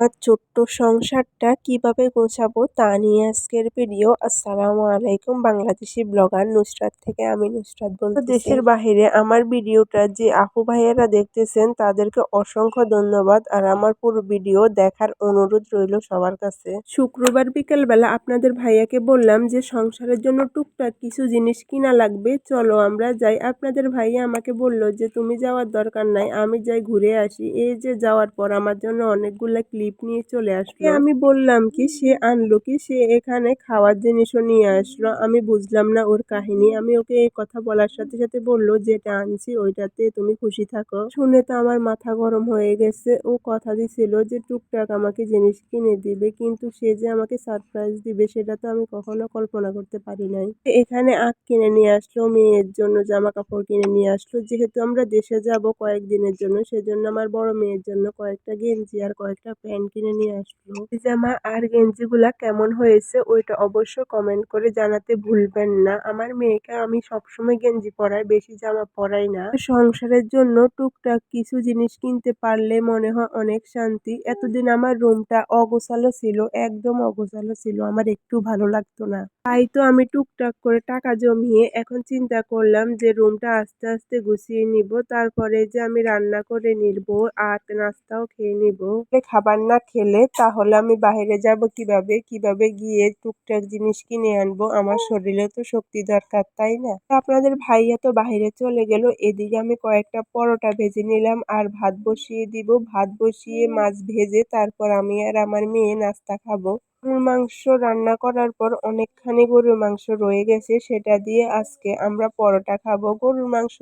আমার ছোট্ট সংসারটা কীভাবে গোছাবো তা নিয়ে আজকের ভিডিও আসসালামু আলাইকুম, বাংলাদেশি ব্লগার নুসরাত থেকে আমি নুসরাত বলতে দেশের বাহিরে আমার ভিডিওটা যে আপু ভাইয়েরা দেখতেছেন, তাদেরকে অসংখ্য ধন্যবাদ। আর আমার পুরো ভিডিও দেখার অনুরোধ রইল সবার কাছে। শুক্রবার বিকেলবেলা আপনাদের ভাইয়াকে বললাম যে, সংসারের জন্য টুকটাক কিছু জিনিস কিনা লাগবে। চলো আমরা যাই। আপনাদের ভাইয়া আমাকে বলল যে, তুমি যাওয়ার দরকার নাই, আমি যাই ঘুরে আসি। এই যে যাওয়ার পর আমার জন্য অনেকগুলা ক্লিপ নিয়ে চলে আসলো। আমি বললাম কি, সে আনলো কি, সে এখানে খাওয়ার জিনিসও নিয়ে আসলো। আমি বুঝলাম না ওর কাহিনী। আমি ওকে এই কথা বলার সাথে সাথে বলল, যেটা আনছি ওইটাতে তুমি খুশি থাকো। শুনে তো আমার মাথা গরম হয়ে গেছে। ও কথা দিছিল যে, টুকটাক আমাকে জিনিস কিনে দিবে, কিন্তু সে যে আমাকে সারপ্রাইজ দিবে, সেটা তো আমি কখনো কল্পনা করতে পারি নাই। এখানে আখ কিনে নিয়ে আসলো, মেয়ের জন্য জামা কাপড় কিনে নিয়ে আসলো। যেহেতু আমরা দেশে যাব কয়েকদিনের জন্য, সেজন্য আমার বড় মেয়ের জন্য কয়েকটা গেঞ্জি আর কয়েকটা প্যান্ট কিনে নিয়ে আসলো। জামা আর গেঞ্জিগুলা কেমন হয়েছে, ওইটা অবশ্য কমেন্ট করে জানাতে ভুলবেন না। আমার মেয়েকে আমি সবসময় গেঞ্জি পরাই, বেশি জামা পরাই না। সংসারের জন্য টুকটাক কিছু জিনিস কিনতে পারলে মনে হয় অনেক শান্তি। এতদিন আমার রুমটা অগোছালো ছিল, একদম অগোছালো ছিল, আমার একটু ভালো লাগতো না। তাই তো আমি টুকটাক করে টাকা জমিয়ে এখন চিন্তা করলাম যে রুমটা আস্তে আস্তে গুছিয়ে নিব, তারপরে যে আমি রান্না করে নিব, আর নাস্তাও খেয়ে নিব। খাবার না খেলে তাহলে আমি বাইরে যাব কীভাবে? কীভাবে গিয়ে টুকটাক জিনিস কিনে আনব? আমার শরীরে তো শক্তি দরকার, তাই না? আপনাদের ভাইয়া তো বাইরে চলে গেল, এদিকে আমি কয়েকটা পরোটা ভেজে নিলাম আর ভাত বসিয়ে দিব। ভাত বসিয়ে মাছ ভেজে তারপর আমি আর আমার মেয়ে নাস্তা খাব। গরুর মাংস রান্না করার পর অনেকখানি গরুর মাংস রয়ে গেছে, সেটা দিয়ে আজকে আমরা পরোটা খাব। গরুর মাংস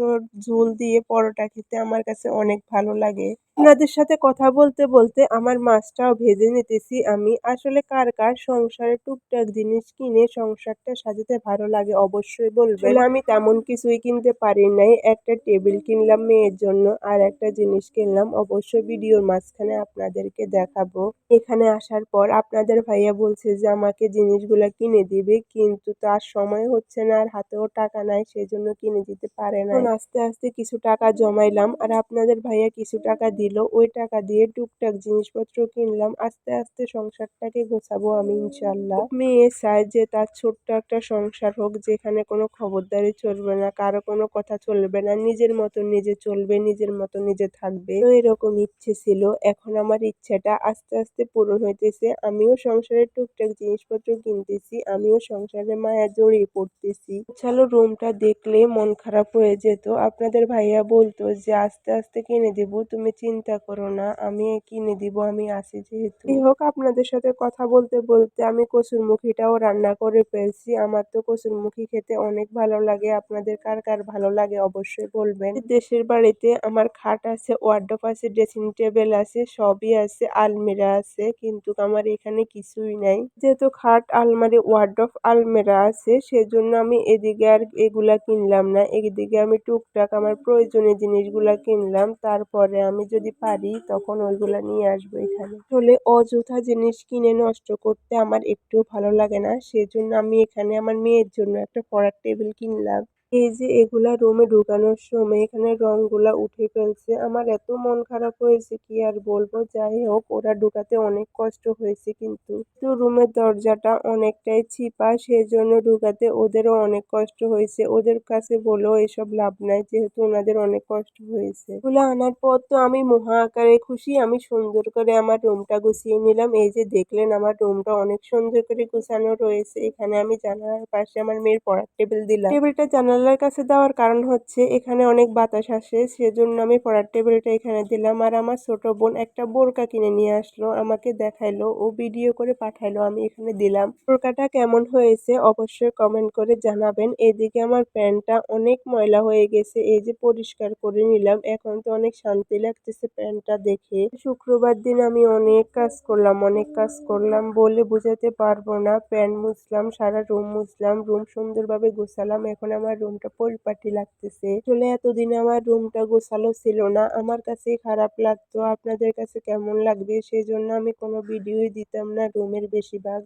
ঝোল দিয়ে পরোটা খেতে আমার কাছে অনেক ভালো লাগে। আপনাদের সাথে কথা বলতে বলতে আমার মাছটাও ভেজে নিতেছি আমি। আসলে কার কার সংসারে টুকটাক জিনিস কিনে সংসারটা সাজাতে ভালো লাগে অবশ্যই বলবেন। আমি তেমন কিছুই কিনতে পারি নাই। একটা টেবিল কিনলাম মেয়ের জন্য আর একটা জিনিস কিনলাম। অবশ্যই ভিডিওর মাঝখানে আপনাদেরকে দেখাবো। এখানে আসার পর আপনাদের ভাইয়া বলছে যে আমাকে জিনিসগুলা কিনে দিবে। কিন্তু তার সময় হচ্ছে না আর হাতেও টাকা নাই সেজন্য কিনে দিতে পারে না আস্তে আস্তে কিছু টাকা জমাইলাম। আর আপনাদের ভাইয়া কিছু টাকা দিল, ওই টাকা দিয়ে টুকটাক জিনিসপত্র কিনলাম, আস্তে আস্তে সংসারটাকে গোছাবো আমি ইনশাল্লাহ মেয়ে চায় যে তার ছোট্ট একটা সংসার হোক, যেখানে কোনো খবরদারি চলবে না, কারও কোনো কথা চলবে না, নিজের মতো নিজে চলবে, নিজের মতো নিজে থাকবে। তো এরকম ইচ্ছে ছিল, এখন আমার ইচ্ছেটা আস্তে আস্তে পূরণ হইতেছে, আমিও সংসারের টুকটাক জিনিসপত্র কিনতেছি, আমিও সংসারে মায়া জড়িয়ে পড়তেছি। চলো রুমটা দেখলে মন খারাপ হয়ে যেত। আপনাদের ভাইয়া বলতো যে, আস্তে আস্তে কিনে দিব, তুমি চিন্তা করো না, আমি কিনে দিব, আমি আসি যেহেতু। হোক, আপনাদের সাথে কথা বলতে বলতে আমি কচুরমুখিটাও রান্না করে ফেলছি। আমার তো কচুরমুখি খেতে অনেক ভালো লাগে। আপনাদের কার কার ভালো লাগে অবশ্যই বলবেন। দেশের বাড়িতে আমার খাট আছে ওয়ার্ডপ আছে, ড্রেসিং টেবিল আছে, সবই আছে, আলমিরা আছে, কিন্তু আমার এখানে কিছুই নাই। যেহেতু খাট, আলমারি ওয়ার্ডপ আলমিরা আছে, সেজন্য আমি এদিকে আর এগুলা কিনলাম না। এদিকে আমি টুকটাক আমার প্রয়োজনীয় জিনিসগুলা কিনলাম। তারপরে আমি যদি পারি, তখন ওইগুলো নিয়ে আসব এখানে। আসলে অযথা জিনিস কিনে নষ্ট করতে আমার একটু ভালো লাগে না। সেজন্য আমি এখানে আমার মেয়ের জন্য একটা পড়ার টেবিল কিনলাম। এই যে এগুলা রুমে ঢুকানোর সময় এখানে রংগুলা উঠে ফেলছে, আমার এত মন খারাপ হয়েছে, কি আর বলব? যাই হোক, ওরা ঢুকাতে অনেক কষ্ট হয়েছে কিন্তু। তো রুমের দরজাটা অনেকটাই চিপা সেজন্য ঢুকাতে ওদেরও অনেক কষ্ট হয়েছে। ওদের কাছে বলেও এসব লাভ নাই, যেহেতু ওনাদের অনেক কষ্ট হয়েছে। এগুলো আনার পর তো আমি মহা আকারে খুশি, আমি সুন্দর করে আমার রুমটা গুছিয়ে নিলাম। এই যে দেখলেন, আমার রুমটা অনেক সুন্দর করে গুছানো রয়েছে। এখানে আমি জানালার পাশে আমার মেয়ের পড়ার টেবিল দিলাম। টেবিলটা জানালার কাছে দেওয়ার কারণ হচ্ছে এখানে অনেক বাতাস আসে, সেজন্য আমি পড়ার টেবিলটা এখানে দিলাম। আর আমার ছোট বোন একটা বোরকা কিনে নিয়ে আসলো, আমাকে দেখাইলো, ও ভিডিও করে পাঠাইলো, আমি এখানে দিলাম। বোরকাটা কেমন হয়েছে অবশ্যই কমেন্ট করে জানাবেন। এদিকে আমার প্যান্টটা অনেক ময়লা হয়ে গেছে, এই যে পরিষ্কার করে নিলাম। এখন তো অনেক শান্তি লাগতেছে প্যান্টটা দেখে। শুক্রবার দিন আমি অনেক কাজ করলাম, অনেক কাজ করলাম বলে বোঝাতে পারব না। প্যান্ট মুছলাম, সারা রুম মুছলাম, রুম সুন্দরভাবে গোছালাম। এখন আমার রুমটা পরিপাটি লাগতেছে। আসলে এতদিন আমার রুমটা গোছালো ছিল না। আমার কাছে খারাপ লাগতো। আপনাদের কাছে কেমন লাগবে? সেজন্য আমি কোনো ভিডিওই দিতাম না রুমের বেশিরভাগ।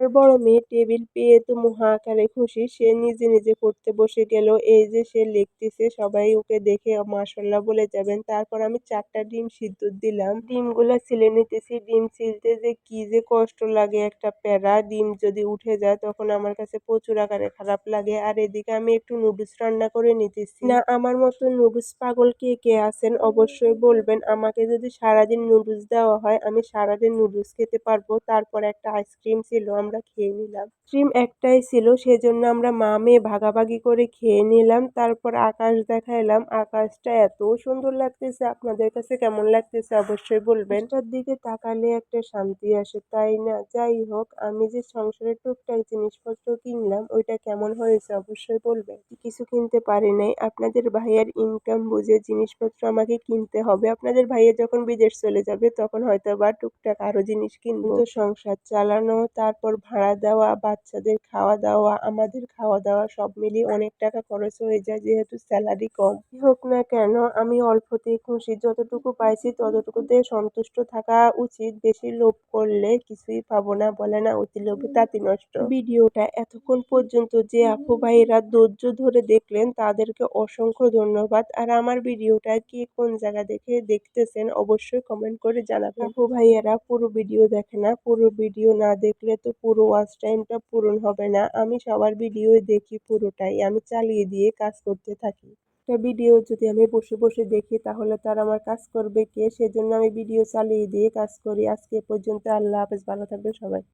বড় মেয়ে টেবিল পেয়ে তো মহা আকারে খুশি। সে নিজে নিজে পড়তে বসে গেল। এই যে সে লিখতেছে, সবাই ওকে দেখে মাশাল্লাহ বলে যাবেন। তারপর আমি চারটা ডিম সিদ্ধ দিলাম। ডিমগুলো ছিলে নিতেছি। ডিম ছিলতে যে কি যে কষ্ট লাগে একটা প্যারা। ডিম যদি উঠে যায় তখন আমার কাছে প্রচুর আকারে খারাপ লাগে। আর এদিকে আমি একটু নুডলস রান্না করে নিতেছি। না, আমার মতো নুডলস পাগল কে কে আছেন? অবশ্যই বলবেন। আমাকে যদি সারাদিন নুডলস দেওয়া হয়, আমি সারাদিন নুডলস খেতে পারব। তারপর একটা আইসক্রিম ছিল। আমরা খেয়ে নিলাম। স্ট্রিম একটাই ছিল সেজন্য আমরা মা মেয়ে ভাগাভাগি করে খেয়ে নিলাম। তারপর আকাশ দেখাইলাম। আকাশটা এত সুন্দর লাগতেছে। আপনাদের কাছে কেমন লাগতেছে অবশ্যই বলবেন। তার দিকে তাকালে একটা শান্তি আসে তাই না? যাই হোক আমি যে সংসারের টুকটাক জিনিসপত্র কিনলাম ওইটা কেমন হয়েছে অবশ্যই বলবেন। কিছু কিনতে পারি নাই। আপনাদের ভাইয়ের ইনকাম বুঝে জিনিসপত্র আমাকে কিনতে হবে। আপনাদের ভাইয়া যখন বিদেশ চলে যাবে তখন হয়তো বা টুকটাক আরও জিনিস কিনবো। তো সংসার চালানো তারপর ভাড়া দেওয়া, বাচ্চাদের খাওয়া দাওয়া, আমাদের খাওয়া দাওয়া সব মিলিয়ে অনেক টাকা খরচ হয়ে যায় যেহেতু স্যালারি কম। হোক না কেন, আমি অল্পতেই খুশি। যতটুকু পাইছি ততটুকুতে সন্তুষ্ট থাকা উচিত। বেশি লোভ করলে কিছুই পাবো না, বলে না অতি লোভে তাঁতি নষ্ট। ভিডিওটা এতক্ষণ পর্যন্ত যে আপু ভাইয়েরা ধৈর্য ধরে দেখলেন তাদেরকে অসংখ্য ধন্যবাদ। আর আমার ভিডিওটা কি কোন জায়গা দেখে দেখতেছেন অবশ্যই কমেন্ট করে জানাবেন। আপু ভাইয়েরা পুরো ভিডিও দেখে না, পুরো ভিডিও না দেখলে তো পুরো ওয়াচ টাইমটা পূরণ হবে না। আমি সবার ভিডিও দেখি পুরোটাই। আমি চালিয়ে দিয়ে কাজ করতে থাকি। একটা ভিডিও যদি আমি বসে বসে দেখি, তাহলে তার আমার কাজ করবে কে? সেজন্য আমি ভিডিও চালিয়ে দিয়ে কাজ করি। আজকে পর্যন্ত আল্লাহ হাফেজ। ভালো থাকবেন সবাই।